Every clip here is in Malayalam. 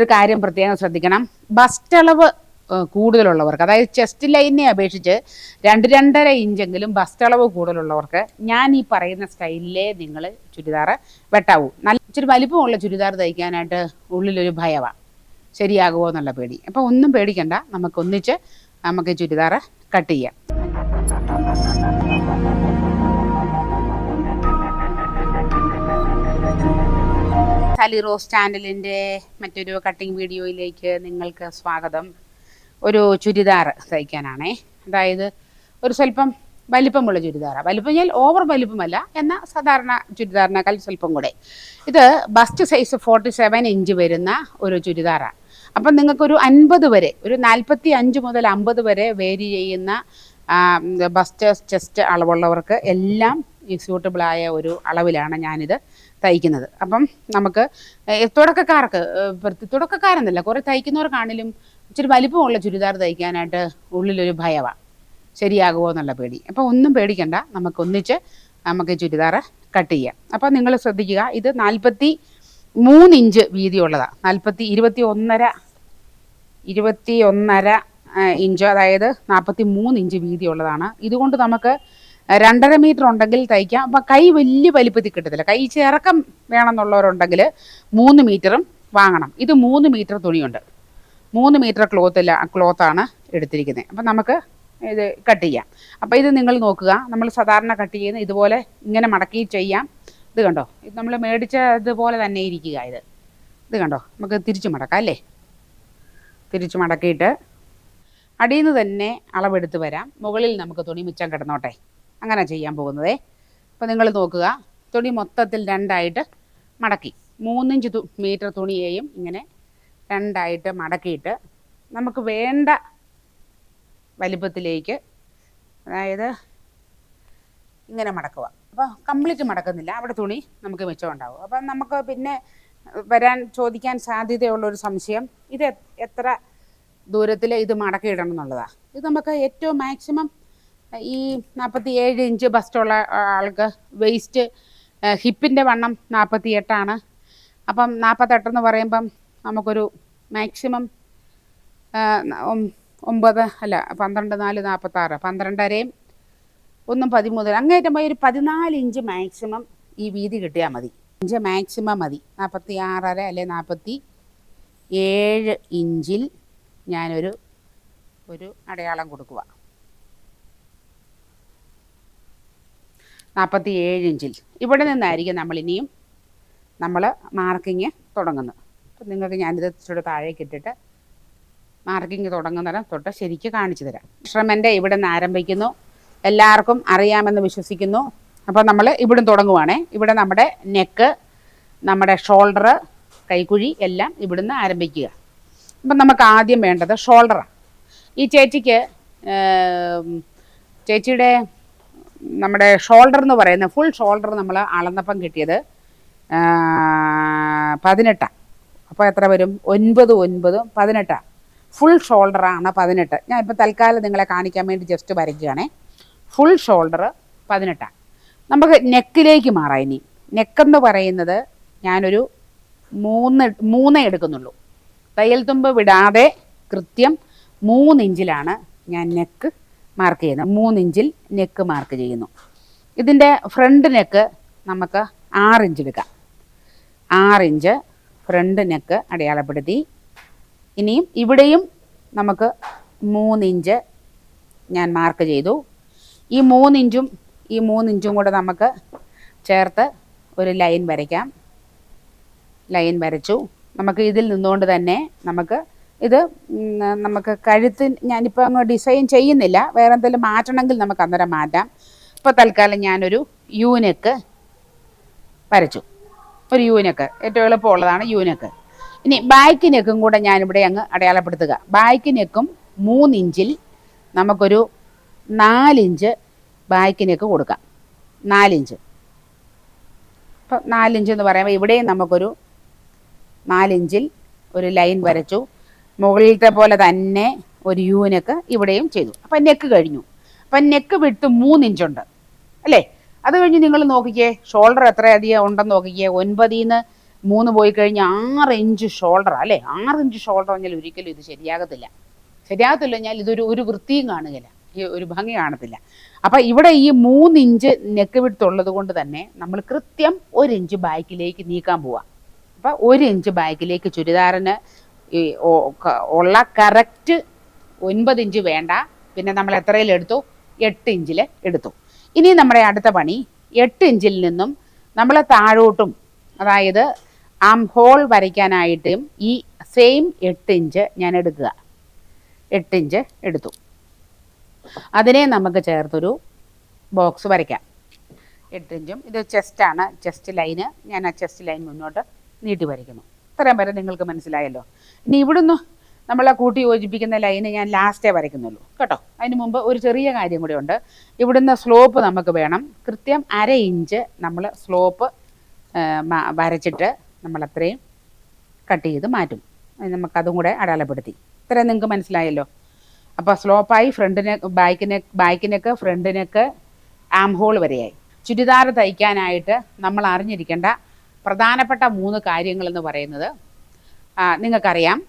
ഒരു കാര്യം പ്രത്യേകം ശ്രദ്ധിക്കണം. ബസ്റ്റളവ് കൂടുതലുള്ളവർക്ക് അതായത് ചെസ്റ്റ് ലൈനിനെ അപേക്ഷിച്ച് രണ്ട് രണ്ടര ഇഞ്ചെങ്കിലും ബസ്റ്റളവ് കൂടുതലുള്ളവർക്ക് ഞാൻ ഈ പറയുന്ന സ്റ്റൈലിലേ നിങ്ങൾ ചുരിദാർ വെട്ടാവൂ. നല്ല ഇച്ചിരി വലിപ്പമുള്ള ചുരിദാർ തയ്ക്കാനായിട്ട് ഉള്ളിലൊരു ഭയമാണ് ശരിയാകുമോ എന്നുള്ള പേടി. അപ്പോൾ ഒന്നും പേടിക്കണ്ട. നമുക്കൊന്നിച്ച് നമുക്ക് ചുരിദാർ കട്ട് ചെയ്യാം. സാലി റോസ് ചാനലിന്റെ മറ്റൊരു കട്ടിംഗ് വീഡിയോയിലേക്ക് നിങ്ങൾക്ക് സ്വാഗതം. ഒരു ചുരിദാർ തയ്ക്കാനാണേ. അതായത് ഒരു സ്വല്പം വലിപ്പമുള്ള ചുരിദാറാണ് വലിപ്പം ഞാൻ ഓവർ വലിപ്പമല്ല എന്നാൽ സാധാരണ ചുരിദാറിനേക്കാൾ സ്വല്പം കൂടെ. ഇത് bust size forty seven inch വരുന്ന ഒരു ചുരിദാറാണ് അപ്പം നിങ്ങൾക്കൊരു അൻപത് വരെ ഒരു നാൽപ്പത്തി അഞ്ച് മുതൽ അമ്പത് വരെ വേരി ചെയ്യുന്ന ബസ്റ്റ് ചെസ്റ്റ് അളവുള്ളവർക്ക് എല്ലാം സ്യൂട്ടബിളായ ഒരു അളവിലാണ് ഞാനിത് തയ്ക്കുന്നത്. അപ്പം നമുക്ക് തുടക്കക്കാർക്ക് തുടക്കക്കാരെന്നല്ല കുറേ തയ്ക്കുന്നവർക്കാണെങ്കിലും ഇച്ചിരി വലിപ്പമുള്ള ചുരിദാർ തയ്ക്കാനായിട്ട് ഉള്ളിലൊരു ഭയമാണ് ശരിയാകുമോ എന്നുള്ള പേടി. അപ്പോൾ ഒന്നും പേടിക്കണ്ട. നമുക്ക് ഒന്നിച്ച് നമുക്ക് ചുരിദാർ കട്ട് ചെയ്യാം. അപ്പോൾ നിങ്ങൾ ശ്രദ്ധിക്കുക ഇത് നാൽപ്പത്തി മൂന്ന് ഇഞ്ച് വീതിയുള്ളതാണ് നാൽപ്പത്തി ഇരുപത്തി ഒന്നര ഇരുപത്തി ഒന്നര ഇഞ്ച് അതായത് നാൽപ്പത്തി മൂന്ന് ഇഞ്ച് വീതിയുള്ളതാണ് ഇതുകൊണ്ട് നമുക്ക് രണ്ടര മീറ്റർ ഉണ്ടെങ്കിൽ തയ്ക്കാം. അപ്പം കൈ വലിയ വലിപ്പത്തിൽ കിട്ടത്തില്ല. കൈ ചിറക്കം വേണമെന്നുള്ളവരുണ്ടെങ്കിൽ മൂന്ന് മീറ്ററും വാങ്ങണം. ഇത് മൂന്ന് മീറ്റർ തുണിയുണ്ട്. മൂന്ന് മീറ്റർ ക്ലോത്തില്ല ക്ലോത്താണ് എടുത്തിരിക്കുന്നത്. അപ്പം നമുക്ക് ഇത് കട്ട് ചെയ്യാം. അപ്പോൾ ഇത് നിങ്ങൾ നോക്കുക. നമ്മൾ സാധാരണ കട്ട് ചെയ്യുന്ന ഇതുപോലെ ഇങ്ങനെ മടക്കി ചെയ്യാം. ഇത് കണ്ടോ? ഇത് നമ്മൾ മേടിച്ച ഇതുപോലെ തന്നെ ഇരിക്കുക ഇത്. ഇത് കണ്ടോ? നമുക്ക് തിരിച്ചു മടക്കാം അല്ലേ? തിരിച്ചു മടക്കിയിട്ട് അടിയിൽ നിന്ന് തന്നെ അളവെടുത്ത് വരാം. മുകളിൽ നമുക്ക് തുണി മിച്ചം കിടന്നോട്ടെ. അങ്ങനെ ചെയ്യാൻ പോകുന്നതേ. അപ്പോൾ നിങ്ങൾ നോക്കുക. തുണി മൊത്തത്തിൽ രണ്ടായിട്ട് മടക്കി. മൂന്നിഞ്ച് തു മീറ്റർ തുണിയെയും ഇങ്ങനെ രണ്ടായിട്ട് മടക്കിയിട്ട് നമുക്ക് വേണ്ട വലിപ്പത്തിലേക്ക് അതായത് ഇങ്ങനെ മടക്കുക. അപ്പോൾ കംപ്ലീറ്റ് മടക്കുന്നില്ല. അവിടെ തുണി നമുക്ക് മിച്ചം ഉണ്ടാവും അപ്പം നമുക്ക് പിന്നെ വരാൻ ചോദിക്കാൻ സാധ്യതയുള്ളൊരു സംശയം ഇത് എത്ര ദൂരത്തിൽ ഇത് മടക്കിയിടണം എന്നുള്ളതാണ് ഇത് നമുക്ക് ഏറ്റവും മാക്സിമം ഈ നാൽപ്പത്തി ഏഴ് ഇഞ്ച് ബസ്റ്റുള്ള ആൾക്ക് വെയിസ്റ്റ് ഹിപ്പിന്റെ വണ്ണം നാൽപ്പത്തി എട്ടാണ് അപ്പം നാൽപ്പത്തെട്ടെന്ന് പറയുമ്പം നമുക്കൊരു മാക്സിമം ഒമ്പത് അല്ല പന്ത്രണ്ട് നാല് നാൽപ്പത്താറ് പന്ത്രണ്ടരയും ഒന്നും പതിമൂന്ന് അങ്ങേറ്റം പോയി ഒരു പതിനാല് ഇഞ്ച് മാക്സിമം ഈ വീതി കിട്ടിയാൽ മതി. ഇഞ്ച് മാക്സിമം മതി. നാൽപ്പത്തി ആറര അല്ലെ നാൽപ്പത്തി ഏഴ് ഇഞ്ചിൽ ഞാനൊരു ഒരു അടയാളം കൊടുക്കുക നാൽപ്പത്തി ഏഴ് ഇഞ്ചിൽ. ഇവിടെ നിന്നായിരിക്കും നമ്മൾ ഇനിയും നമ്മൾ മാർക്കിങ് തുടങ്ങുന്നത്. അപ്പം നിങ്ങൾക്ക് ഞാനിത് ഇച്ചിരി താഴേക്ക് ഇട്ടിട്ട് മാർക്കിങ് തുടങ്ങുന്നിടം തൊട്ട് ശരിക്ക് കാണിച്ചു തരാം. ഇൻസ്ട്രുമെന്റ് ഇവിടെ നിന്ന് ആരംഭിക്കുന്നു. എല്ലാവർക്കും അറിയാമെന്ന് വിശ്വസിക്കുന്നു. അപ്പോൾ നമ്മൾ ഇവിടെ തുടങ്ങുവാണേ. ഇവിടെ നമ്മുടെ നെക്ക് നമ്മുടെ ഷോൾഡർ കൈക്കുഴി എല്ലാം ഇവിടുന്ന് ആരംഭിക്കുക. അപ്പം നമുക്ക് ആദ്യം വേണ്ടത് ഷോൾഡറാണ് ഈ ചേച്ചിക്ക് ചേച്ചിയുടെ നമ്മുടെ ഷോൾഡർ എന്ന് പറയുന്ന ഫുൾ ഷോൾഡർ നമ്മൾ അളന്നപ്പം കിട്ടിയത് പതിനെട്ടാണ് അപ്പോൾ എത്ര വരും? ഒൻപത് ഒൻപത് പതിനെട്ടാണ് ഫുൾ ഷോൾഡറാണ് പതിനെട്ട്. ഞാൻ ഇപ്പോൾ തൽക്കാലം നിങ്ങളെ കാണിക്കാൻ വേണ്ടി ജസ്റ്റ് വരയ്ക്കുകയാണേ. ഫുൾ ഷോൾഡർ പതിനെട്ടാണ് നമുക്ക് നെക്കിലേക്ക് മാറാം ഇനി. നെക്കെന്ന് പറയുന്നത് ഞാനൊരു മൂന്ന് മൂന്നേ എടുക്കുന്നുള്ളൂ. തയ്യൽ തുമ്പ് വിടാതെ കൃത്യം മൂന്നിഞ്ചിലാണ് ഞാൻ നെക്ക് മാർക്ക് ചെയ്യുന്നു. മൂന്നിഞ്ചിൽ നെക്ക് മാർക്ക് ചെയ്യുന്നു. ഇതിന്റെ ഫ്രണ്ട് നെക്ക് നമുക്ക് ആറിഞ്ച് എടുക്കാം. ആറിഞ്ച് ഫ്രണ്ട് നെക്ക് അടയാളപ്പെടുത്തി. ഇനിയും ഇവിടെയും നമുക്ക് മൂന്നിഞ്ച് ഞാൻ മാർക്ക് ചെയ്തു. ഈ മൂന്നിഞ്ചും ഈ മൂന്നിഞ്ചും കൂടെ നമുക്ക് ചേർത്ത് ഒരു ലൈൻ വരയ്ക്കാം. ലൈൻ വരച്ചു. നമുക്ക് ഇതിൽ നിന്നുകൊണ്ട് തന്നെ നമുക്ക് ഇത് നമുക്ക് കഴുത്ത് ഞാനിപ്പോൾ അങ്ങ് ഡിസൈൻ ചെയ്യുന്നില്ല. വേറെ എന്തെങ്കിലും മാറ്റണമെങ്കിൽ നമുക്ക് അന്നേരം മാറ്റാം. ഇപ്പോൾ തൽക്കാലം ഞാനൊരു യൂനക്ക് വരച്ചു. ഒരു യൂനക്ക്. ഏറ്റവും എളുപ്പമുള്ളതാണ് യൂനക്ക്. ഇനി ബാക്ക് നെക്കും കൂടെ ഞാനിവിടെ അങ്ങ് അടയാളപ്പെടുത്തുക. ബാക്ക് നെക്കും മൂന്നിഞ്ചിൽ നമുക്കൊരു നാലിഞ്ച് ബാക്ക് നെക്ക് കൊടുക്കാം. നാലിഞ്ച്. ഇപ്പം നാലിഞ്ച് എന്ന് പറയുമ്പോൾ ഇവിടെയും നമുക്കൊരു നാലിഞ്ചിൽ ഒരു ലൈൻ വരച്ചു. മുകളിലത്തെ പോലെ തന്നെ ഒരു യൂനക്ക് ഇവിടെയും ചെയ്തു. അപ്പം നെക്ക് കഴിഞ്ഞു. അപ്പം നെക്ക് വിട്ട് മൂന്ന് ഇഞ്ചുണ്ട് അല്ലേ? അത് കഴിഞ്ഞ് നിങ്ങൾ നോക്കിക്കേ ഷോൾഡർ എത്ര അധികം ഉണ്ടെന്ന് നോക്കിക്കേ ഒൻപതിൽ നിന്ന് മൂന്ന് പോയി കഴിഞ്ഞ് ആറ് ഇഞ്ച് ഷോൾഡർ അല്ലേ? ആറ് ഇഞ്ച് ഷോൾഡർ പറഞ്ഞാൽ ഒരിക്കലും ഇത് ശരിയാകത്തില്ല. ശരിയാകത്തില്ല കഴിഞ്ഞാൽ ഇതൊരു ഒരു വൃത്തിയും കാണുകയില്ല. ഈ ഒരു ഭംഗി കാണത്തില്ല. അപ്പം ഇവിടെ ഈ മൂന്ന് ഇഞ്ച് നെക്ക് വിടുത്തുള്ളത് കൊണ്ട് തന്നെ നമ്മൾ കൃത്യം ഒരു ഇഞ്ച് ബാക്കിലേക്ക് നീക്കാൻ പോവാം. അപ്പം ഒരു ഇഞ്ച് ബാക്കിലേക്ക് ചുരിദാറിന് ഈ ഉള്ള കറക്റ്റ് ഒൻപത് ഇഞ്ച് വേണ്ട. പിന്നെ നമ്മൾ എത്രയിൽ എടുത്തു? എട്ട് ഇഞ്ചിൽ എടുത്തു. ഇനി നമ്മുടെ അടുത്ത പണി എട്ട് ഇഞ്ചിൽ നിന്നും നമ്മൾ താഴോട്ടും അതായത് ആം ഹോൾ വരയ്ക്കാനായിട്ടും ഈ സെയിം എട്ട് ഇഞ്ച് ഞാൻ എടുക്കുക. എട്ട് ഇഞ്ച് എടുത്തു. അതിനെ നമുക്ക് ചേർത്തൊരു ബോക്സ് വരയ്ക്കാം. എട്ട് ഇഞ്ചും ഇത് ചെസ്റ്റാണ്. ചെസ്റ്റ് ലൈന് ഞാൻ ആ ചെസ്റ്റ് ലൈൻ മുന്നോട്ട് നീട്ടി വരയ്ക്കുന്നു. ഇത്രയും വരെ നിങ്ങൾക്ക് മനസ്സിലായല്ലോ. ഇനി ഇവിടുന്ന് നമ്മളെ കൂട്ടി യോജിപ്പിക്കുന്ന ലൈന് ഞാൻ ലാസ്റ്റേ വരയ്ക്കുന്നുള്ളൂ. കേട്ടോ? അതിന് മുമ്പ് ഒരു ചെറിയ കാര്യം കൂടി ഉണ്ട്. ഇവിടുന്ന് സ്ലോപ്പ് നമുക്ക് വേണം. കൃത്യം അര ഇഞ്ച് നമ്മൾ സ്ലോപ്പ് വരച്ചിട്ട് നമ്മളത്രയും കട്ട് ചെയ്ത് മാറ്റും. നമുക്കതും കൂടെ അടയാളപ്പെടുത്തി. ഇത്രയും നിങ്ങൾക്ക് മനസ്സിലായല്ലോ? അപ്പോൾ സ്ലോപ്പായി ഫ്രണ്ടിനെ ബാക്കിനെ ബാക്കിനൊക്കെ ഫ്രണ്ടിനൊക്കെ ആം ഹോൾ വരെയായി. ചുരിദാർ തയ്ക്കാനായിട്ട് നമ്മൾ അറിഞ്ഞിരിക്കേണ്ട പ്രധാനപ്പെട്ട മൂന്ന് കാര്യങ്ങളെന്ന് പറയുന്നത് നിങ്ങൾക്കറിയാം.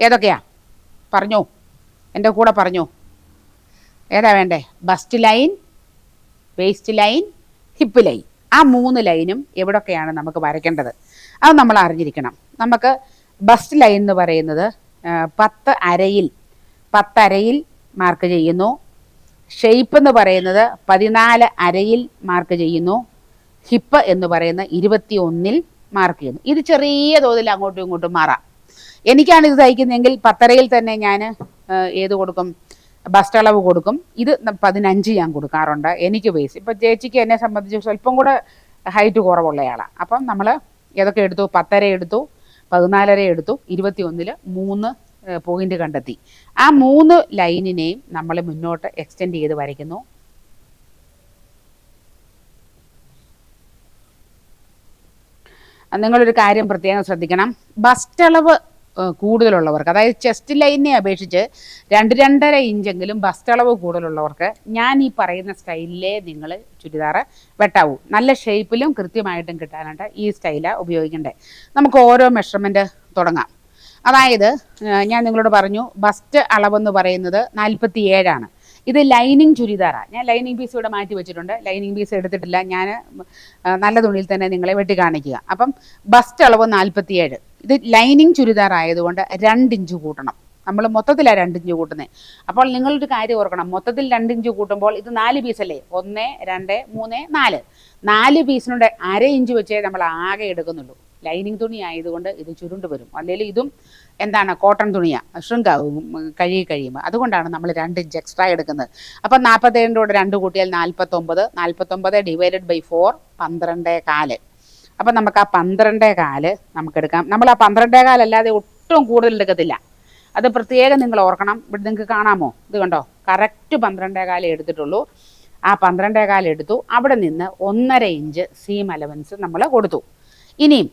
ഏതൊക്കെയാ? പറഞ്ഞോ. എന്റെ കൂടെ പറഞ്ഞോ. ഏതാ വേണ്ടേ? Bust line waist line hip line. ആ മൂന്ന് ലൈനും എവിടൊക്കെയാണ് നമുക്ക് വരയ്ക്കേണ്ടത്? അത് നമ്മൾ അറിഞ്ഞിരിക്കണം. നമുക്ക് ബസ്റ്റ് ലൈൻ എന്ന് പറയുന്നത് പത്ത് അരയിൽ പത്തരയിൽ മാർക്ക് ചെയ്യുന്നു. ഷെയ്പ്പ് എന്ന് പറയുന്നത് പതിനാല് അരയിൽ മാർക്ക് ചെയ്യുന്നു. ഹിപ്പ് എന്ന് പറയുന്ന ഇരുപത്തി ഒന്നിൽ മാർക്ക് ചെയ്യുന്നു. ഇത് ചെറിയ തോതിൽ അങ്ങോട്ടും ഇങ്ങോട്ടും മാറാം. എനിക്കാണ് ഇത് തയ്ക്കുന്നതെങ്കിൽ പത്തരയിൽ തന്നെ ഞാൻ ഏത് കൊടുക്കും? ബസ്റ്റ് അളവ് കൊടുക്കും. ഇത് പതിനഞ്ച് ഞാൻ കൊടുക്കാറുണ്ട്. എനിക്ക് ബേസ് ഇപ്പം ചേച്ചിക്ക് എന്നെ സംബന്ധിച്ച് സ്വല്പം കൂടെ ഹൈറ്റ് കുറവുള്ളയാളാണ് അപ്പം നമ്മൾ ഏതൊക്കെ എടുത്തു? പത്തര എടുത്തു പതിനാലര എടുത്തു ഇരുപത്തി ഒന്നിൽ മൂന്ന് പോയിന്റ് കണ്ടെത്തി. ആ മൂന്ന് ലൈനിനെയും നമ്മൾ മുന്നോട്ട് എക്സ്റ്റെൻഡ് ചെയ്ത് വരയ്ക്കുന്നു. നിങ്ങളൊരു കാര്യം പ്രത്യേകം ശ്രദ്ധിക്കണം. ബസ്റ്റളവ് കൂടുതലുള്ളവർക്ക് അതായത് ചെസ്റ്റ് ലൈനിനെ അപേക്ഷിച്ച് രണ്ട് രണ്ടര ഇഞ്ചെങ്കിലും ബസ്റ്റളവ് കൂടുതലുള്ളവർക്ക് ഞാൻ ഈ പറയുന്ന സ്റ്റൈലിലേ നിങ്ങൾ ചുരിദാർ വെട്ടാവൂ. നല്ല ഷേപ്പിലും കൃത്യമായിട്ടും കിട്ടാനായിട്ട് ഈ സ്റ്റൈലാണ് ഉപയോഗിക്കേണ്ടത് നമുക്ക് ഓരോ മെഷർമെന്റ് തുടങ്ങാം. അതായത് ഞാൻ നിങ്ങളോട് പറഞ്ഞു ബസ്റ്റ് അളവെന്ന് പറയുന്നത് നാൽപ്പത്തി ഏഴാണ് ഇത് ലൈനിങ് ചുരിദാറാണ് ഞാൻ ലൈനിങ് പീസ് ഇവിടെ മാറ്റി വെച്ചിട്ടുണ്ട്. ലൈനിങ് പീസ് എടുത്തിട്ടില്ല. ഞാൻ നല്ല തുണിയിൽ തന്നെ നിങ്ങളെ വെട്ടി കാണിക്കുക അപ്പം ബസ്റ്റ് അളവ് നാൽപ്പത്തിയേഴ് ഇത് ലൈനിങ് ചുരിദാർ ആയതുകൊണ്ട് രണ്ട് ഇഞ്ച് കൂട്ടണം. നമ്മൾ മൊത്തത്തിലാണ് രണ്ട് ഇഞ്ച് കൂട്ടുന്നത് അപ്പോൾ നിങ്ങളൊരു കാര്യം ഓർക്കണം. മൊത്തത്തിൽ രണ്ട് ഇഞ്ച് കൂട്ടുമ്പോൾ ഇത് നാല് പീസല്ലേ? ഒന്ന് രണ്ട് മൂന്ന് നാല്. നാല് പീസിനുണ്ട് അര ഇഞ്ച് വെച്ചേ നമ്മൾ ആകെ എടുക്കുന്നുള്ളൂ. ലൈനിങ് തുണി ആയതുകൊണ്ട് ഇത് ചുരുണ്ട് വരും. അല്ലെങ്കിൽ ഇതും എന്താണ് കോട്ടൺ തുണിയാണ് ശൃംഖാവും കഴുകി കഴിയുമ്പോൾ. അതുകൊണ്ടാണ് നമ്മൾ രണ്ട് ഇഞ്ച് എക്സ്ട്രാ എടുക്കുന്നത്. അപ്പം നാൽപ്പത്തേഴിന്റെ രണ്ട് കൂട്ടിയാൽ നാൽപ്പത്തൊമ്പത് നാൽപ്പത്തൊമ്പത് ഡിവൈഡഡ് ബൈ ഫോർ പന്ത്രണ്ടേ കാൽ. അപ്പം നമുക്ക് ആ പന്ത്രണ്ടേ കാൽ നമുക്കെടുക്കാം നമ്മൾ ആ പന്ത്രണ്ടേ കാലല്ലാതെ ഒട്ടും കൂടുതൽ എടുക്കത്തില്ല. അത് പ്രത്യേകം നിങ്ങൾ ഓർക്കണം. ഇവിടെ നിങ്ങൾക്ക് കാണാമോ? ഇത് കണ്ടോ? കറക്റ്റ് പന്ത്രണ്ടേ കാലം എടുത്തിട്ടുള്ളൂ. ആ പന്ത്രണ്ടേ കാലം എടുത്തു. അവിടെ നിന്ന് ഒന്നര ഇഞ്ച് സീം അലവൻസ് നമ്മൾ കൊടുത്തു. ഇനിയും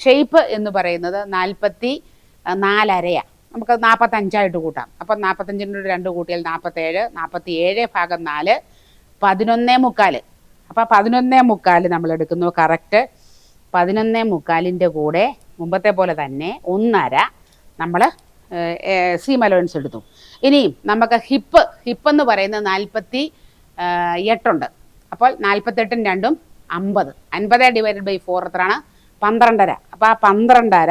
ഷേപ്പ് എന്ന് പറയുന്നത് നാൽപ്പത്തി നാലരയാണ് നമുക്ക് നാൽപ്പത്തഞ്ചായിട്ട് കൂട്ടാം. അപ്പം നാൽപ്പത്തഞ്ചിനോട് രണ്ട് കൂട്ടിയാൽ നാൽപ്പത്തേഴ് നാൽപ്പത്തി ഏഴ് ഭാഗം നാല് പതിനൊന്നേ മുക്കാൽ അപ്പോൾ പതിനൊന്നേ മുക്കാൽ നമ്മൾ എടുക്കുന്നു കറക്റ്റ് പതിനൊന്നേ മുക്കാലിന്റെ കൂടെ മുമ്പത്തെ പോലെ തന്നെ ഒന്നര നമ്മൾ സീം അലോൻസ് എടുത്തു. ഇനിയും നമുക്ക് ഹിപ്പ് ഹിപ്പ് എന്ന് പറയുന്നത് നാൽപ്പത്തി എട്ടുണ്ട് അപ്പോൾ നാൽപ്പത്തെട്ടും രണ്ടും അമ്പത്. അൻപത് ഡിവൈഡഡ് ബൈ ഫോർ എത്രയാണ്? പന്ത്രണ്ടര. അപ്പോൾ ആ പന്ത്രണ്ടര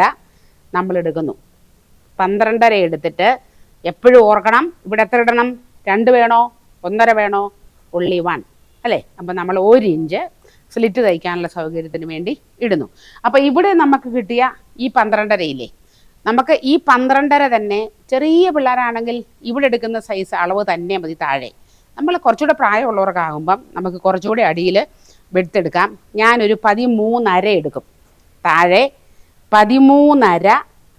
നമ്മൾ എടുക്കുന്നു. പന്ത്രണ്ടര എടുത്തിട്ട് എപ്പോഴും ഓർക്കണം ഇവിടെ എത്ര ഇടണം? രണ്ട് വേണോ? ഒന്നര വേണോ? ഉള്ളി വൺ അല്ലേ? അപ്പോൾ നമ്മൾ ഒരു ഇഞ്ച് സ്ലിറ്റ് തയ്ക്കാനുള്ള സൗകര്യത്തിന് വേണ്ടി ഇടുന്നു. അപ്പോൾ ഇവിടെ നമുക്ക് കിട്ടിയ ഈ പന്ത്രണ്ടരയില്ലേ? നമുക്ക് ഈ പന്ത്രണ്ടര തന്നെ ചെറിയ പിള്ളേരാണെങ്കിൽ ഇവിടെ എടുക്കുന്ന സൈസ് അളവ് തന്നെ മതി താഴെ. നമ്മൾ കുറച്ചുകൂടെ പ്രായമുള്ളവർക്കാകുമ്പം നമുക്ക് കുറച്ചുകൂടെ അടിയിൽ വെടുത്തെടുക്കാം ഞാനൊരു പതിമൂന്നര എടുക്കും. താഴെ പതിമൂന്നര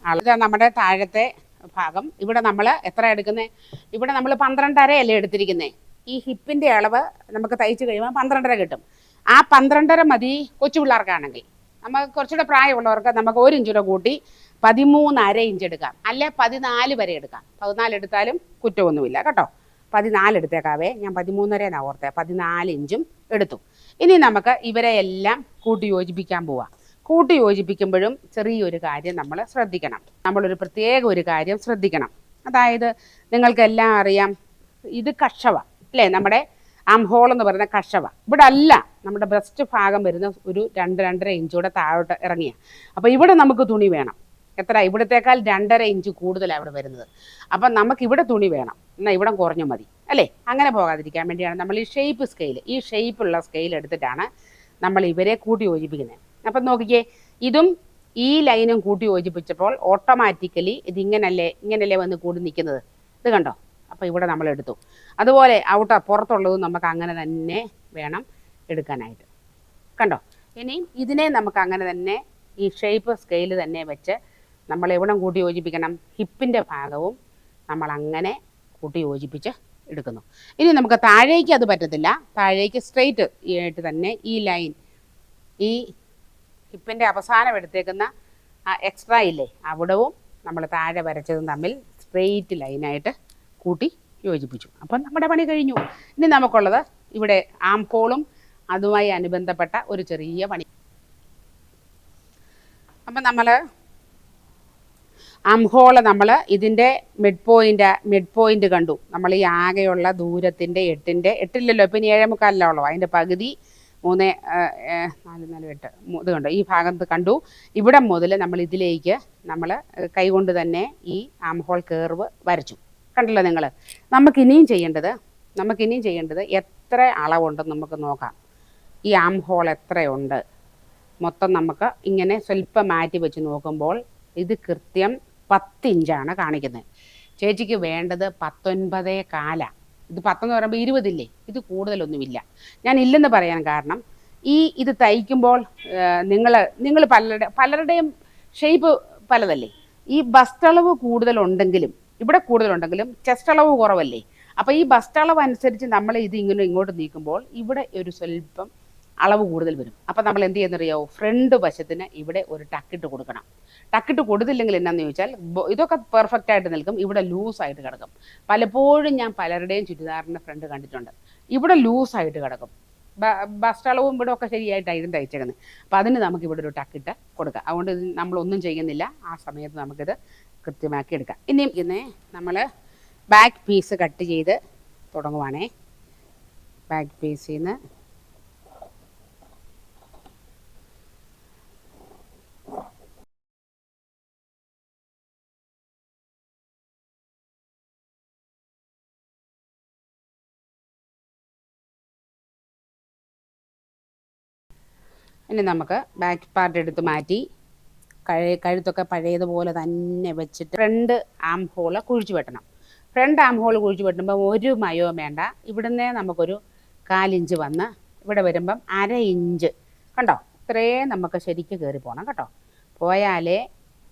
അളവ് നമ്മുടെ താഴത്തെ ഭാഗം. ഇവിടെ നമ്മൾ എത്ര എടുക്കുന്നത് ഇവിടെ നമ്മൾ പന്ത്രണ്ടരയല്ലേ എടുത്തിരിക്കുന്നത് ഈ ഹിപ്പിന്റെ അളവ് നമുക്ക് തയ്ച്ച് കഴിയുമ്പോൾ പന്ത്രണ്ടര കിട്ടും. ആ പന്ത്രണ്ടര മതി കൊച്ചു പിള്ളേർക്കാണെങ്കിൽ. നമുക്ക് കുറച്ചുകൂടെ പ്രായമുള്ളവർക്ക് നമുക്ക് ഒരു ഇഞ്ചൂടെ കൂട്ടി പതിമൂന്നര ഇഞ്ച് എടുക്കാം. അല്ലെ പതിനാല് വരെ എടുക്കാം. പതിനാല് എടുത്താലും കുറ്റമൊന്നുമില്ല കേട്ടോ. പതിനാല് എടുത്തേക്കാവേ. ഞാൻ പതിമൂന്നരേന്നാ ഓർത്തേ. പതിനാല് ഇഞ്ചും എടുത്തു. ഇനി നമുക്ക് ഇവരെ എല്ലാം കൂട്ടി യോജിപ്പിക്കാൻ പോവാം. കൂട്ടി യോജിപ്പിക്കുമ്പോഴും ചെറിയൊരു കാര്യം നമ്മൾ ശ്രദ്ധിക്കണം. നമ്മളൊരു പ്രത്യേക ഒരു കാര്യം ശ്രദ്ധിക്കണം. അതായത് നിങ്ങൾക്കെല്ലാം അറിയാം ഇത് കഷവ അല്ലേ? നമ്മുടെ ആംഹോൾ എന്ന് പറയുന്ന കഷവ. ഇവിടെ അല്ല നമ്മുടെ ബ്രസ്റ്റ് ഭാഗം വരുന്ന ഒരു രണ്ട് രണ്ടര ഇഞ്ചൂടെ താഴോട്ട് ഇറങ്ങിയ. അപ്പോൾ ഇവിടെ നമുക്ക് തുണി വേണം. എത്ര ഇവിടത്തേക്കാൾ രണ്ടര ഇഞ്ച് കൂടുതലാണ് ഇവിടെ വരുന്നത്. അപ്പം നമുക്ക് ഇവിടെ തുണി വേണം. എന്നാൽ ഇവിടെ കുറഞ്ഞു മതി അല്ലേ? അങ്ങനെ പോകാതിരിക്കാൻ വേണ്ടിയാണ് നമ്മൾ ഈ ഷേപ്പ് സ്കെയിൽ ഈ ഷേപ്പുള്ള സ്കെയിൽ എടുത്തിട്ടാണ് നമ്മൾ ഇവരെ കൂട്ടി യോജിപ്പിക്കുന്നത് അപ്പം നോക്കിക്കേ ഇതും ഈ ലൈനും കൂട്ടി യോജിപ്പിച്ചപ്പോൾ ഓട്ടോമാറ്റിക്കലി ഇതിങ്ങനല്ലേ ഇങ്ങനല്ലേ വന്ന് കൂടി നിൽക്കുന്നത്. ഇത് കണ്ടോ? അപ്പോൾ ഇവിടെ നമ്മൾ എടുത്തു. അതുപോലെ ഔട്ടർ പുറത്തുള്ളതും നമുക്ക് അങ്ങനെ തന്നെ വേണം എടുക്കാനായിട്ട്. കണ്ടോ? ഇനി ഇതിനെ നമുക്ക് അങ്ങനെ തന്നെ ഈ ഷേപ്പ് സ്കെയിൽ തന്നെ വെച്ച് നമ്മൾ എവിടെ കൂട്ടി യോജിപ്പിക്കണം? ഹിപ്പിന്റെ ഭാഗവും നമ്മൾ അങ്ങനെ കൂട്ടി യോജിപ്പിച്ച് എടുക്കുന്നു. ഇനി നമുക്ക് താഴേക്ക് അത് പറ്റത്തില്ല. താഴേക്ക് സ്ട്രെയിറ്റ് ആയിട്ട് തന്നെ ഈ ലൈൻ ഈ ഹിപ്പിന്റെ അവസാനം എടുത്തേക്കുന്ന ആ എക്സ്ട്രാ ഇല്ലേ അവിടവും നമ്മൾ താഴെ വരച്ചതും തമ്മിൽ സ്ട്രെയിറ്റ് ലൈനായിട്ട് കൂട്ടി യോജിപ്പിച്ചു. അപ്പം നമ്മുടെ പണി കഴിഞ്ഞു. ഇനി നമുക്കുള്ളത് ഇവിടെ ആംപോളും അതുമായി അനുബന്ധപ്പെട്ട ഒരു ചെറിയ പണി. അപ്പം നമ്മൾ ആംഹോൾ നമ്മൾ ഇതിന്റെ മിഡ് പോയിന്റ് മിഡ് പോയിന്റ് കണ്ടു. നമ്മൾ ഈ ആകെയുള്ള ദൂരത്തിന്റെ എട്ടിന്റെ എട്ടില്ലല്ലോ ഇപ്പം ഇനി ഏഴേ ഉള്ളൂ അതിന്റെ പകുതി മൂന്ന് നാല് നാല് എട്ട് ഇത് കണ്ടു? ഈ ഭാഗത്ത് കണ്ടു. ഇവിടെ മുതൽ നമ്മൾ ഇതിലേക്ക് നമ്മൾ കൈകൊണ്ട് തന്നെ ഈ ആംഹോൾ കേർവ് വരച്ചു. കണ്ടല്ലോ നിങ്ങൾ നമുക്കിനിയും ചെയ്യേണ്ടത് നമുക്കിനിയും ചെയ്യേണ്ടത് എത്ര അളവുണ്ടെന്ന് നമുക്ക് നോക്കാം. ഈ ആം ഹോൾ എത്രയുണ്ട്? മൊത്തം നമുക്ക് ഇങ്ങനെ സ്വല്പം മാറ്റി വെച്ച് നോക്കുമ്പോൾ ഇത് കൃത്യം പത്തിഞ്ചാണ് കാണിക്കുന്നത്. ചേച്ചിക്ക് വേണ്ടത് പത്തൊൻപതേ കാല. ഇത് പത്തെന്ന് പറയുമ്പോൾ ഇരുപതില്ലേ? ഇത് കൂടുതലൊന്നുമില്ല. ഞാൻ ഇല്ലെന്ന് പറയാൻ കാരണം ഈ ഇത് തയ്ക്കുമ്പോൾ നിങ്ങൾ നിങ്ങൾ പലരുടെ പലരുടെയും ഷേപ്പ് പലതല്ലേ? ഈ ബസ്റ്റളവ് കൂടുതലുണ്ടെങ്കിലും ഇവിടെ കൂടുതലുണ്ടെങ്കിലും ചെസ്റ്റ് അളവ് കുറവല്ലേ? അപ്പോൾ ഈ ബസ്റ്റ് അളവ് അനുസരിച്ച് നമ്മൾ ഇത് ഇങ്ങനെ ഇങ്ങോട്ട് നീക്കുമ്പോൾ ഇവിടെ ഒരു സ്വല്പം അളവ് കൂടുതൽ വരും. അപ്പം നമ്മൾ എന്ത് ചെയ്യുന്നറിയാവോ ഫ്രണ്ട് വശത്തിന് ഇവിടെ ഒരു ടക്കിട്ട് കൊടുക്കണം. ടക്കിട്ട് കൊടുത്തില്ലെങ്കിൽ എന്നാന്ന് ചോദിച്ചാൽ ഇതൊക്കെ പെർഫെക്റ്റ് ആയിട്ട് നിൽക്കും. ഇവിടെ ലൂസായിട്ട് കിടക്കും. പലപ്പോഴും ഞാൻ പലരുടെയും ചുരിദാറിന്റെ ഫ്രണ്ട് കണ്ടിട്ടുണ്ട്. ഇവിടെ ലൂസായിട്ട് കിടക്കും. ബസ്റ്റളവും ഇവിടെ ഒക്കെ ശരിയായിട്ടായിരുന്നു തയ്ച്ചേക്കുന്നത് അപ്പോൾ അതിന് നമുക്ക് ഇവിടെ ഒരു ടക്കിട്ട് കൊടുക്കാം. അതുകൊണ്ട് നമ്മളൊന്നും ചെയ്യുന്നില്ല. ആ സമയത്ത് നമുക്കിത് കൃത്യമാക്കി എടുക്കാം. ഇനിയും ഇന്നേ നമ്മൾ ബാക്ക് പീസ് കട്ട് ചെയ്ത് തുടങ്ങുവാണേ. ബാക്ക് പീസിൽ നിന്ന് ഇനി നമുക്ക് ബാക്ക് പാർട്ട് എടുത്ത് മാറ്റി കഴ കഴുത്തൊക്കെ പഴയതുപോലെ തന്നെ വെച്ചിട്ട് ഫ്രണ്ട് ആം ഹോൾ കുഴിച്ചു വെട്ടണം. ഫ്രണ്ട് ആം ഹോൾ കുഴിച്ചു വെട്ടുമ്പോൾ ഒരു മയവും വേണ്ട. ഇവിടുന്ന് നമുക്കൊരു കാലിഞ്ച് വന്ന് ഇവിടെ വരുമ്പം അര ഇഞ്ച്. കണ്ടോ? ഇത്രയും നമുക്ക് ശരിക്ക് കയറി പോകണം കേട്ടോ. പോയാലേ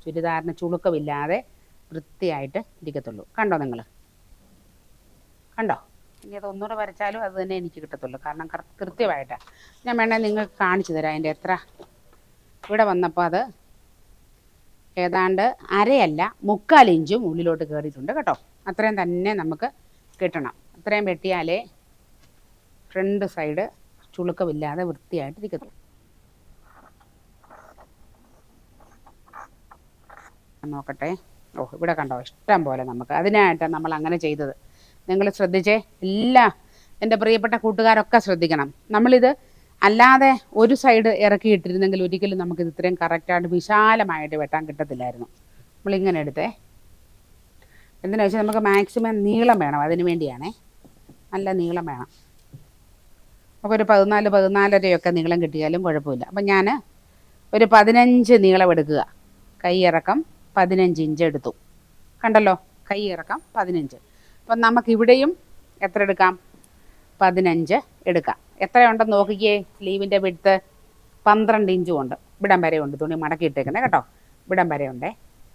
ചുരിദാറിന് ചുളുക്കമില്ലാതെ വൃത്തിയായിട്ട് ഇരിക്കത്തുള്ളൂ. കണ്ടോ നിങ്ങൾ കണ്ടോ? ഇനി അത് ഒന്നുകൂടെ വരച്ചാലും അത് തന്നെ എനിക്ക് കിട്ടത്തുള്ളൂ. കാരണം കറ- കൃത്യമായിട്ട് ഞാൻ വേണേൽ നിങ്ങൾക്ക് കാണിച്ചു തരാം അതിന്റെ എത്ര. ഇവിടെ വന്നപ്പോൾ അത് ഏതാണ്ട് അരയല്ല മുക്കാൽ ഇഞ്ചും ഉള്ളിലോട്ട് കയറിയിട്ടുണ്ട് കേട്ടോ. അത്രയും തന്നെ നമുക്ക് കിട്ടണം. അത്രയും വെട്ടിയാലേ ഫ്രണ്ട് സൈഡ് ചുളുക്കമില്ലാതെ വൃത്തിയായിട്ട് നോക്കട്ടെ. ഓ ഇവിടെ കണ്ടോ? ഇഷ്ടം പോലെ നമുക്ക്. അതിനായിട്ടാണ് നമ്മൾ അങ്ങനെ ചെയ്തത്. നിങ്ങൾ ശ്രദ്ധിച്ചേ? എല്ലാ എന്റെ പ്രിയപ്പെട്ട കൂട്ടുകാരൊക്കെ ശ്രദ്ധിക്കണം. നമ്മളിത് അല്ലാതെ ഒരു സൈഡ് ഇറക്കി ഇട്ടിരുന്നെങ്കിൽ ഒരിക്കലും നമുക്കിത് ഇത്രയും കറക്റ്റായിട്ട് വിശാലമായിട്ട് വെട്ടാൻ കിട്ടത്തില്ലായിരുന്നു. നമ്മളിങ്ങനെ എടുത്തേ. എന്തിനാ വെച്ചാൽ നമുക്ക് മാക്സിമം നീളം വേണം അതിന് വേണ്ടിയാണേ. നല്ല നീളം വേണം. നമുക്കൊരു പതിനാല് പതിനാലരയൊക്കെ നീളം കിട്ടിയാലും കുഴപ്പമില്ല. അപ്പം ഞാൻ ഒരു പതിനഞ്ച് നീളം എടുക്കുക. കൈയിറക്കം പതിനഞ്ച് ഇഞ്ച് എടുത്തു. കണ്ടല്ലോ? കൈയിറക്കം പതിനഞ്ച്. അപ്പം നമുക്കിവിടെയും എത്ര എടുക്കാം? പതിനഞ്ച് എടുക്കാം. എത്രയുണ്ടെന്ന് നോക്കിക്കേ. സ്ലീവിന്റെ വിടുത്ത് പന്ത്രണ്ട് ഇഞ്ചും ഉണ്ട്. ഇവിടം ഉണ്ട്. തുണി മടക്കി ഇട്ടേക്കുന്നത് കേട്ടോ. ഇവിടം ഉണ്ടേ.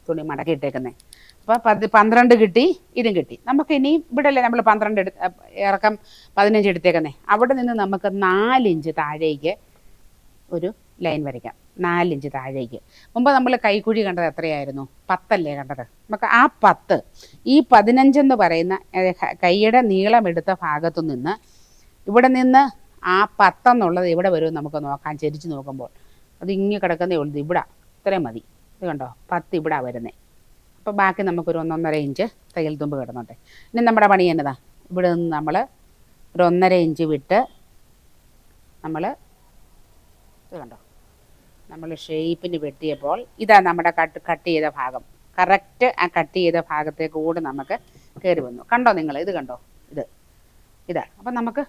തുണി മടക്കി ഇട്ടേക്കുന്നത് അപ്പോൾ പത് പന്ത്രണ്ട് കിട്ടി ഇതും കിട്ടി. നമുക്ക് ഇനി ഇവിടെ അല്ലേ നമ്മൾ പന്ത്രണ്ട് എടു ഇറക്കം പതിനഞ്ച് എടുത്തേക്കുന്നത് അവിടെ നിന്ന് നമുക്ക് നാലിഞ്ച് താഴേക്ക് ഒരു ലൈൻ വരയ്ക്കാം. നാലിഞ്ച് താഴേക്ക്. മുമ്പ് നമ്മൾ കൈക്കുഴി കണ്ടത് എത്രയായിരുന്നു? പത്തല്ലേ കണ്ടത്? നമുക്ക് ആ പത്ത് ഈ പതിനഞ്ചെന്ന് പറയുന്ന കൈയുടെ നീളമെടുത്ത ഭാഗത്തു നിന്ന് ഇവിടെ നിന്ന് ആ പത്തെന്നുള്ളത് ഇവിടെ വരും നമുക്ക് നോക്കാം. ചരിച്ച് നോക്കുമ്പോൾ. അത് ഇങ്ങി കിടക്കുന്നേ ഉള്ളൂ. ഇവിടെ. ഇത്രയും മതി. ഇത് കണ്ടോ? പത്ത് ഇവിടെ വരുന്നത് അപ്പോൾ ബാക്കി നമുക്കൊരു ഒന്നൊന്നര ഇഞ്ച് തയ്യൽ തുമ്പ് കിടന്നോട്ടെ. ഇനി നമ്മുടെ പണി എന്നതാ? ഇവിടെ നിന്ന് നമ്മൾ ഒരു ഒന്നര ഇഞ്ച് വിട്ട് നമ്മൾ ഇത് കണ്ടോ? നമ്മൾ ഷേപ്പിന് വെട്ടിയപ്പോൾ ഇതാ നമ്മുടെ കട്ട് കട്ട് ചെയ്ത ഭാഗം. കറക്റ്റ് ആ കട്ട് ചെയ്ത ഭാഗത്തേക്ക് കൂടെ നമുക്ക് കയറി വന്നു. കണ്ടോ നിങ്ങൾ? ഇത് കണ്ടോ? ഇത്. ഇതാ. അപ്പം നമുക്ക്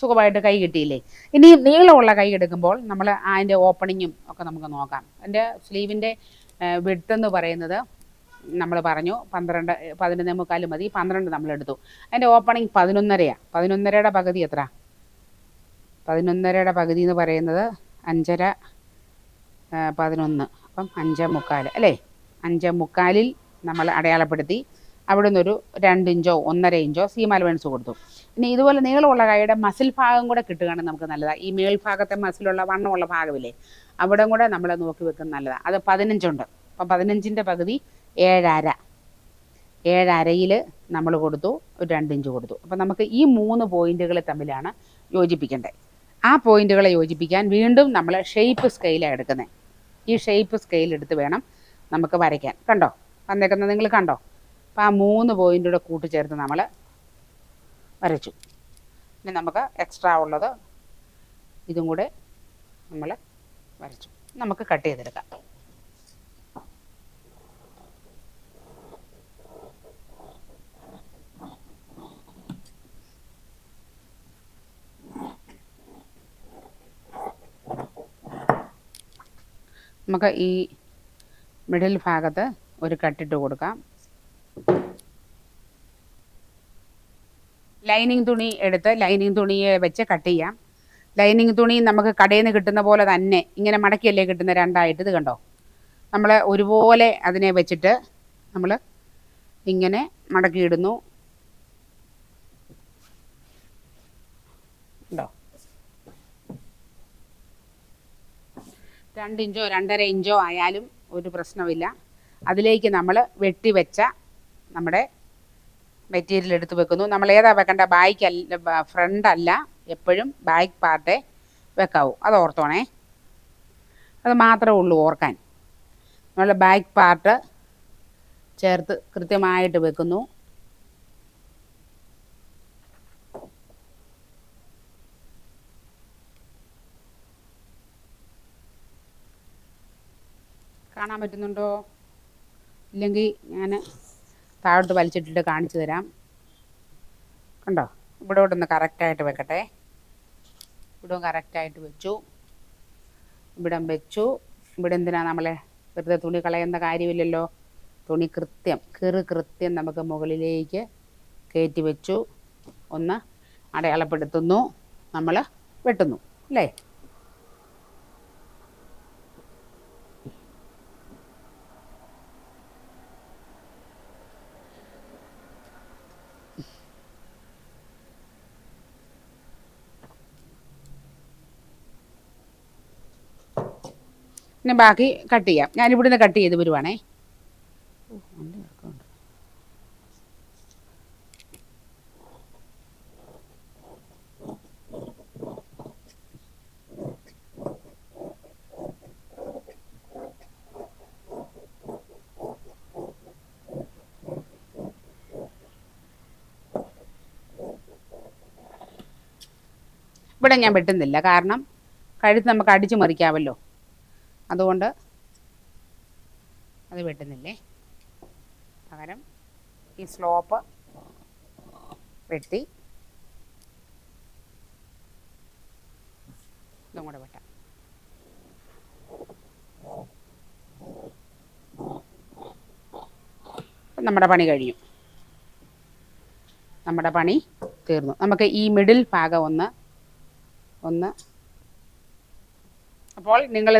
സുഖമായിട്ട് കൈ കിട്ടിയില്ലേ? ഇനി നീളമുള്ള കൈ എടുക്കുമ്പോൾ നമ്മൾ അതിന്റെ ഓപ്പണിങ്ങും ഒക്കെ നമുക്ക് നോക്കാം. എന്റെ സ്ലീവിന്റെ വിട്ടെന്ന് പറയുന്നത് നമ്മൾ പറഞ്ഞു പന്ത്രണ്ട് പതിനൊന്നേ മുക്കാൽ മതി. പന്ത്രണ്ട് നമ്മൾ എടുത്തു. അതിന്റെ ഓപ്പണിങ് പതിനൊന്നരയാണ് പതിനൊന്നരയുടെ പകുതി എത്ര പതിനൊന്നരയുടെ പകുതി എന്ന് പറയുന്നത് അഞ്ചര പതിനൊന്ന്. അപ്പം അഞ്ചേ മുക്കാൽ അല്ലേ? അഞ്ചേ മുക്കാലിൽ നമ്മൾ അടയാളപ്പെടുത്തി. അവിടെ നിന്നൊരു രണ്ട് ഇഞ്ചോ ഒന്നര ഇഞ്ചോ സീം അലവൻസ് കൊടുത്തു. പിന്നെ ഇതുപോലെ നീളമുള്ള കൈയുടെ മസിൽ ഭാഗം കൂടെ കിട്ടുകയാണെങ്കിൽ നമുക്ക് നല്ലതാണ് ഈ മേൽഭാഗത്തെ മസിലുള്ള വണ്ണമുള്ള ഭാഗമില്ലേ അവിടെ കൂടെ നമ്മൾ നോക്കി വെക്കുന്നത് നല്ലതാണ് അത് പതിനഞ്ചുണ്ട്. അപ്പം പതിനഞ്ചിന്റെ പകുതി ഏഴര. ഏഴരയിൽ നമ്മൾ കൊടുത്തു ഒരു രണ്ട് ഇഞ്ച് കൊടുത്തു. അപ്പം നമുക്ക് ഈ മൂന്ന് പോയിന്റുകൾ തമ്മിലാണ് യോജിപ്പിക്കേണ്ടത്. ആ പോയിന്റുകളെ യോജിപ്പിക്കാൻ വീണ്ടും നമ്മൾ ഷേപ്പ് സ്കെയിലാണ് എടുക്കുന്നത് ഈ ഷേപ്പ് സ്കെയിൽ എടുത്ത് വേണം നമുക്ക് വരയ്ക്കാൻ. കണ്ടോ? വന്നേക്കുന്നത് നിങ്ങൾ കണ്ടോ? അപ്പോൾ ആ മൂന്ന് പോയിന്റൂടെ കൂട്ടിച്ചേർത്ത് നമ്മൾ വരച്ചു. ഇനി നമുക്ക് എക്സ്ട്രാ ഉള്ളത് ഇതും കൂടെ നമ്മൾ വരച്ചു. നമുക്ക് കട്ട് ചെയ്തെടുക്കാം. നമുക്ക് ഈ മിഡിൽ ഭാഗത്ത് ഒരു കട്ടിട്ട് കൊടുക്കാം. ലൈനിങ് തുണി എടുത്ത് ലൈനിങ് തുണിയെ വെച്ച് കട്ട് ചെയ്യാം. ലൈനിങ് തുണി നമുക്ക് കടയിൽ നിന്ന് കിട്ടുന്ന പോലെ തന്നെ ഇങ്ങനെ മടക്കിയല്ലേ കിട്ടുന്ന രണ്ടായിട്ട് ഇത് കണ്ടോ? നമ്മൾ ഒരുപോലെ അതിനെ വെച്ചിട്ട് നമ്മൾ ഇങ്ങനെ മടക്കിയിടുന്നു ഉണ്ടോ രണ്ട് ഇഞ്ചോ രണ്ടര ഇഞ്ചോ ആയാലും ഒരു പ്രശ്നമില്ല. അതിലേക്ക് നമ്മൾ വെട്ടി വെച്ച നമ്മുടെ മെറ്റീരിയൽ എടുത്ത് വെക്കുന്നു. നമ്മൾ ഏതാ വെക്കേണ്ട? ബാക്ക് അല്ല ഫ്രണ്ട് അല്ല. എപ്പോഴും ബാക്ക് പാർട്ടേ വെക്കാവൂ. അത് ഓർത്തോണേ. അത് മാത്രമേ ഉള്ളൂ ഓർക്കാൻ. നമ്മൾ ബാക്ക് പാർട്ട് ചേർത്ത് കൃത്യമായിട്ട് വെക്കുന്നു. കാണാൻ പറ്റുന്നുണ്ടോ? ഇല്ലെങ്കിൽ ഞാൻ താഴോട്ട് വലിച്ചിട്ടിട്ട് കാണിച്ചു തരാം. കണ്ടോ? ഇവിടെ ഒന്ന് കറക്റ്റായിട്ട് വെക്കട്ടെ. ഇവിടെ കറക്റ്റായിട്ട് വെച്ചു. ഇവിടെ വെച്ചു. ഇവിടെ എന്തിനാ നമ്മളെ വെറുതെ തുണി കളയുന്ന കാര്യമില്ലല്ലോ? തുണി കൃത്യം കീറ് കൃത്യം നമുക്ക് മുകളിലേക്ക് കയറ്റി വെച്ചു. ഒന്ന് അടയാളപ്പെടുത്തുന്നു. നമ്മൾ വെട്ടുന്നു. അല്ലേ? പിന്നെ ബാക്കി കട്ട് ചെയ്യാം. ഞാൻ ഇവിടുന്ന് കട്ട് ചെയ്ത് വരുവാണേ. ഇവിടെ ഞാൻ വെട്ടുന്നില്ല. കാരണം കഴുത്ത് നമുക്ക് അടിച്ചു മറിക്കാമല്ലോ. അതുകൊണ്ട് അത് വെട്ടുന്നില്ലേ? പകരം ഈ സ്ലോപ്പ് വെട്ടി ഇതും കൂടെ വെട്ടാം. നമ്മുടെ പണി കഴിഞ്ഞു. നമ്മുടെ പണി തീർന്നു. നമുക്ക് ഈ മിഡിൽ ഭാഗം ഒന്ന് ഒന്ന് അപ്പോൾ നിങ്ങൾ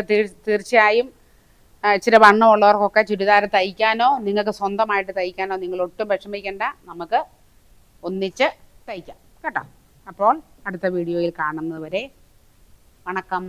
തീർച്ചയായും ഇച്ചിരി വണ്ണമുള്ളവർക്കൊക്കെ ചുരിദാർ തയ്ക്കാനോ നിങ്ങൾക്ക് സ്വന്തമായിട്ട് തയ്ക്കാനോ നിങ്ങൾ ഒട്ടും വിഷമിക്കേണ്ട. നമുക്ക് ഒന്നിച്ച് തയ്ക്കാം. കേട്ടോ? അപ്പോൾ അടുത്ത വീഡിയോയിൽ കാണുന്നത് വരെ വണക്കം.